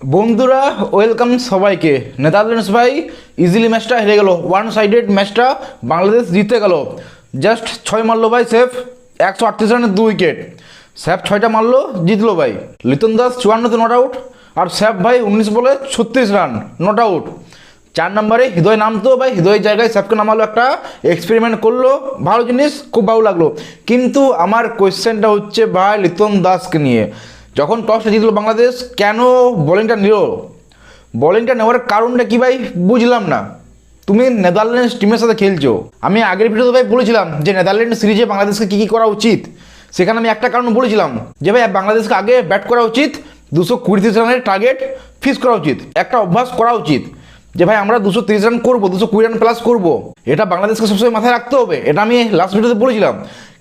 বন্ধুরা ওয়েলকাম সবাইকে। নেদারল্যান্ডস ভাই ইজিলি ম্যাচটা হেরে গেল। ওয়ান সাইডেড ম্যাচটা বাংলাদেশ জিতে গেল। জাস্ট ছয় মারলো ভাই সেফ, একশো আটত্রিশ রানের দু উইকেট স্যাপ ছয়টা মারলো, জিতলো ভাই। লিতন দাস চুয়ান্নতে নট আউট আর স্যাপ ভাই উনিশ বলে ছত্রিশ রান নট আউট চার নম্বরে হৃদয় নামতো ভাই, হৃদয়ের জায়গায় স্যাপকে নামালো একটা এক্সপেরিমেন্ট করল। ভালো জিনিস, খুব ভালো লাগল। কিন্তু আমার কোয়েশ্চেনটা হচ্ছে ভাই লিতন দাসকে নিয়ে। যখন টসটা জিতলো বাংলাদেশ, কেন বোলিংটা নিল? বোলিংটা নেওয়ার কারণটা কি ভাই? বুঝলাম না। তুমি নেদারল্যান্ডস টিমের সাথে খেলছো। আমি আগের ভিডিওতে ভাই বলেছিলাম যে নেদারল্যান্ড সিরিজে বাংলাদেশকে কী কী করা উচিত? সেখানে আমি একটা কারণ বলেছিলাম যে ভাই, বাংলাদেশকে আগে ব্যাট করা উচিত, দুশো কুড়ি তিরিশ রানের টার্গেট ফিক্স করা উচিত, একটা অভ্যাস করা উচিত। যে ভাই, আমরা দুশো তিরিশ রান করব, দুশো কুড়ি রান প্লাস করব। এটা বাংলাদেশকে সবসময় মাথায় রাখতে হবে, এটা আমি লাস্ট ভিডিওতে বলেছিলাম।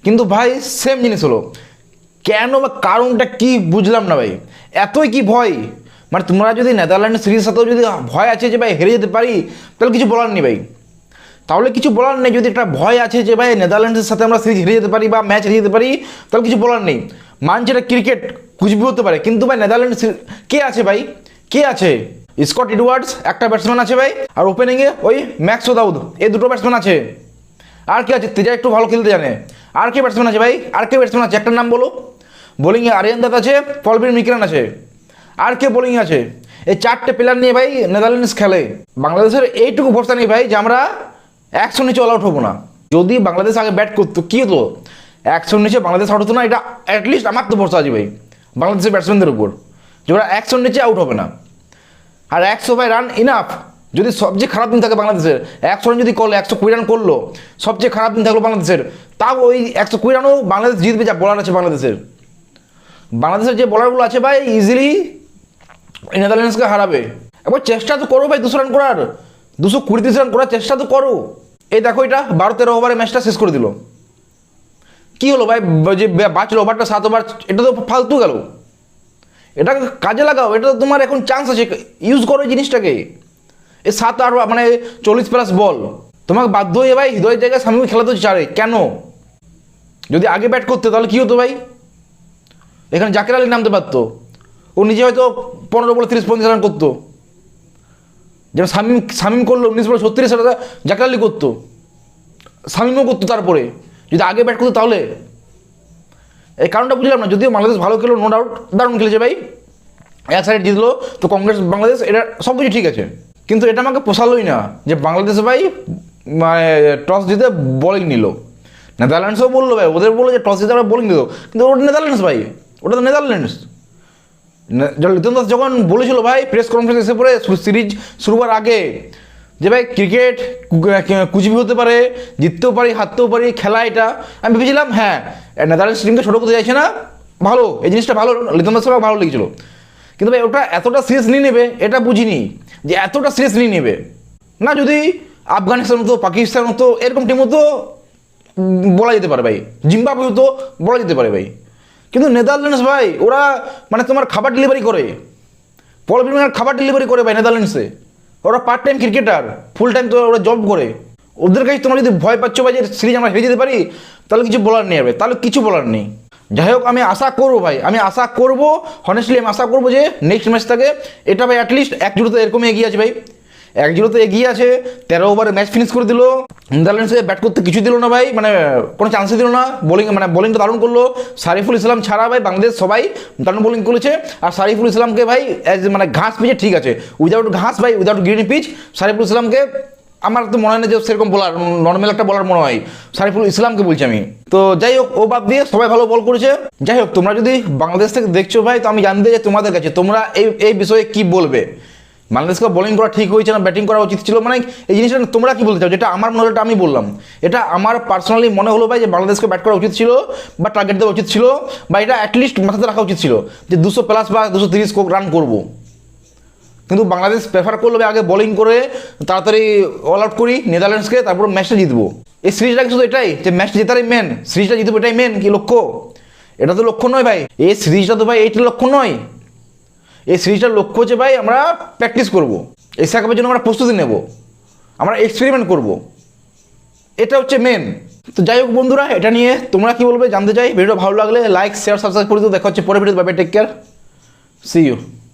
কিন্তু ভাই সেম জিনিস হলো। কেন বা কারণটা কি বুঝলাম না ভাই? এতই কি ভয়? মানে তোমরা যদি নেদারল্যান্ড সিরিজ সাথেও যদি ভয় আছে যে ভাই হেরে যেতে পারি, তাহলে কিছু বলার নেই ভাই। তাহলে কিছু বলার নেই, যদি একটা ভয় আছে যে ভাই নেদারল্যান্ডসের সাথে আমরা সিরিজ হেরে যেতে পারি বা ম্যাচ হেরে যেতে পারি, তাহলে কিছু বলার নেই। মানছে এটা ক্রিকেট কুচবি হতে পারে, কিন্তু ভাই নেদারল্যান্ড কে আছে ভাই? কে আছে? স্কট এডওয়ার্ডস, একটা ব্যাটসম্যান আছে ভাই, আর ওপেনিংয়ে ওই ম্যাক্সো দাউদ এই দুটো ব্যাটসম্যান আছে। আর কে আছে? তেজা একটু ভালো খেলতে জানে। আর কে ব্যাটসম্যান আছে ভাই? আর কে ব্যাটসম্যান আছে একটা নাম বলো। বোলিংয়ে আরিয়ান দাত আছে পলবির মিকরান আছে। আর কে বোলিং আছে? এই চারটে প্লেয়ার নিয়ে ভাই নেদারল্যান্ডস খেলে। বাংলাদেশের এইটুকু ভরসা নেই ভাই যে আমরা একশো নিচে অল আউট হব না। যদি বাংলাদেশ আগে ব্যাট করতো, কী হতো? একশোর নিচে বাংলাদেশ আউট হতো না, এটা অ্যাটলিস্ট আমার তো ভরসা আছে ভাই। বাংলাদেশের ব্যাটসম্যানদের উপর। যে ওরা একশোর নিচে আউট হবে না। আর একশো বাই রান ইনাফ যদি সবচেয়ে খারাপ দিন থাকে বাংলাদেশের, একশো রান যদি করল, একশো কুড়ি রান করল, সবচেয়ে খারাপ দিন থাকল বাংলাদেশের, তাও ওই একশো কুড়ি রানও বাংলাদেশ জিতবে যা বলার আছে বাংলাদেশের। বাংলাদেশের যে বলারগুলো আছে ভাই ইজিলি নেদারল্যান্ডসকে হারাবে। একবার চেষ্টা তো করো ভাই দুশো রান করার, দুশো কুড়ি তিরিশ রান করার চেষ্টা তো করো। এই দেখো এটা বারো তেরো ওভারে ম্যাচটা শেষ করে দিল। কি হলো ভাই, যে বাঁচলো ওভারটা সাত ওভার এটা তো ফালতু গেল। এটা কাজে লাগাও, এটা তো তোমার এখন চান্স আছে ইউজ করো এই জিনিসটাকে। এই সাত আর মানে চল্লিশ প্লাস বল তোমাকে বাধ্য হয়ে ভাই, হৃদয়ের জায়গায় স্বামী খেলাতে চারে। কেন? যদি আগে ব্যাট করতে, তাহলে কী হতো ভাই? এখানে জাকির আলী নামতে পারতো। ও নিজে হয়তো পনেরো বলে তিরিশ পঁয়ত্রিশ রান করতো। যেমন শামিম শামিম করল উনিশ বলে ছত্রিশ রান জাকির আলী করতো। শামিমও করতো তারপরে। যদি আগে ব্যাট করতো তাহলে? এই কারণটা বুঝলাম না, যদিও বাংলাদেশ ভালো খেলো নো ডাউট দারুণ খেলেছে ভাই। এক সাইড জিতলো, তো কংগ্রেস, বাংলাদেশ এটা সব কিছু ঠিক আছে। কিন্তু এটা আমাকে পোষালোই না যে বাংলাদেশ ভাই মানে টস জিতে বোলিং নিল। নেদারল্যান্ডসও বলল ভাই, ওদের বলল যে টস জিতে আমরা বোলিং দিল কিন্তু ওটা নেদারল্যান্ডস ভাই, ওটা তো নেদারল্যান্ডস লিটন দাস যখন বলেছিল ভাই প্রেস কনফারেন্স এসে পরে সিরিজ শুরু হওয়ার আগে যে ভাই ক্রিকেট কুচবি হতে পারে, জিততেও পারি, হারতেও পারি, খেলা এটা। আমি ভেবেছিলাম হ্যাঁ নেদারল্যান্ডস টিমকে ছোটো করতে চাইছে না, ভালো, এই জিনিসটা ভালো, লিটন দাসের ভালো লেগেছিল কিন্তু ভাই, ওটা এতটা সিরিয়াস নিয়ে নেবে, এটা বুঝিনি। যে এতটা সিরিয়াস নিয়ে নেবে। না যদি আফগানিস্তান মতো পাকিস্তান মতো, এরকম টিম মতো বলা যেতে পারে ভাই। জিম্বাবু মতো বলা যেতে পারে ভাই। কিন্তু নেদারল্যান্ডস ভাই, ওরা মানে তোমার খাবার ডেলিভারি করে। পল খাবার ডেলিভারি করে ভাই নেদারল্যান্ডসে। ওরা part time cricketer full time তো ওরা জব করে। ওদের কাছে তোমরা যদি ভয় পাচ্ছ ভাই যে সিরিজ আমরা হেরে যেতে পারি, তাহলে কিছু বলার নেই হবে তাহলে কিছু বলার নেই। যাই হোক আমি আশা করব ভাই, আমি আশা করব হনেস্টলি আমি আশা করব যে নেক্সট ম্যাচ থেকে এটা ভাই অ্যাটলিস্ট এক জুড়োতে এরকমই এগিয়ে আছে ভাই। এক জিরোতে এগিয়ে আছে, তেরো ওভারে ম্যাচ ফিনিশ করে দিল নেদারল্যান্ডসে ব্যাট করতে কিছু দিল না ভাই মানে কোনো চান্সই দিল না বোলিং মানে বোলিংটা দারুণ করল, সারিফুল ইসলাম ছাড়া ভাই বাংলাদেশ সবাই দারুণ বোলিং করেছে, আর সারিফুল ইসলামকে ভাই অ্যাজ মানে ঘাস পিচে ঠিক আছে উইদাউট ঘাস ভাই উইদাউট গ্রিন পিচ সারিফুল ইসলামকে আমার তো মনে হয় না যে সেরকম বলার নর্মাল একটা বলার মনে হয়। সারিফুল ইসলামকে বলছি আমি। তো যাই হোক, ও বাদ দিয়ে সবাই ভালো বল করেছে। যাই হোক, তোমরা যদি বাংলাদেশ থেকে দেখছ ভাই, তো আমি জানতে চাই তোমাদের কাছে, তোমরা এই এই বিষয়ে কি বলবে? বাংলাদেশকে বোলিং করা ঠিক হয়েছে না ব্যাটিং করা উচিত ছিল? মানে এই জিনিসটা তোমরা কি বলতে চাও? যেটা আমার মনে হলো আমি বললাম। এটা আমার পার্সোনালি মনে হলো ভাই যে বাংলাদেশকে ব্যাট করা উচিত ছিল বা টার্গেট দেওয়া উচিত ছিল বা এটা অ্যাটলিস্ট মাথাতে রাখা উচিত ছিল যে দুশো প্লাস বা দুশো তিরিশ রান করব। কিন্তু বাংলাদেশ প্রেফার করল আগে বোলিং করে তাড়াতাড়ি অল আউট করি, নেদারল্যান্ডসকে তারপর ম্যাচটা জিতবো। এই সিরিজটা শুধু এটাই যে ম্যাচটা জেতারই মেন সিরিজটা জিতবো এটাই মেন কি লক্ষ্য? এটা তো লক্ষ্য নয় ভাই। এই সিরিজটা তো ভাই এইটা লক্ষ্য নয়। এই সিরিজটার লক্ষ্য হচ্ছে ভাই আমরা প্র্যাকটিস করব। এশিয়া কাপের জন্য আমরা প্রস্তুতি নেব। আমরা এক্সপেরিমেন্ট করব। এটা হচ্ছে মেন তো যাই হোক বন্ধুরা, এটা নিয়ে তোমরা কি বলবে জানতে চাই। ভিডিও ভালো লাগলে লাইক শেয়ার সাবস্ক্রাইব করে দিও। দেখা হচ্ছে পরে video bye take care see you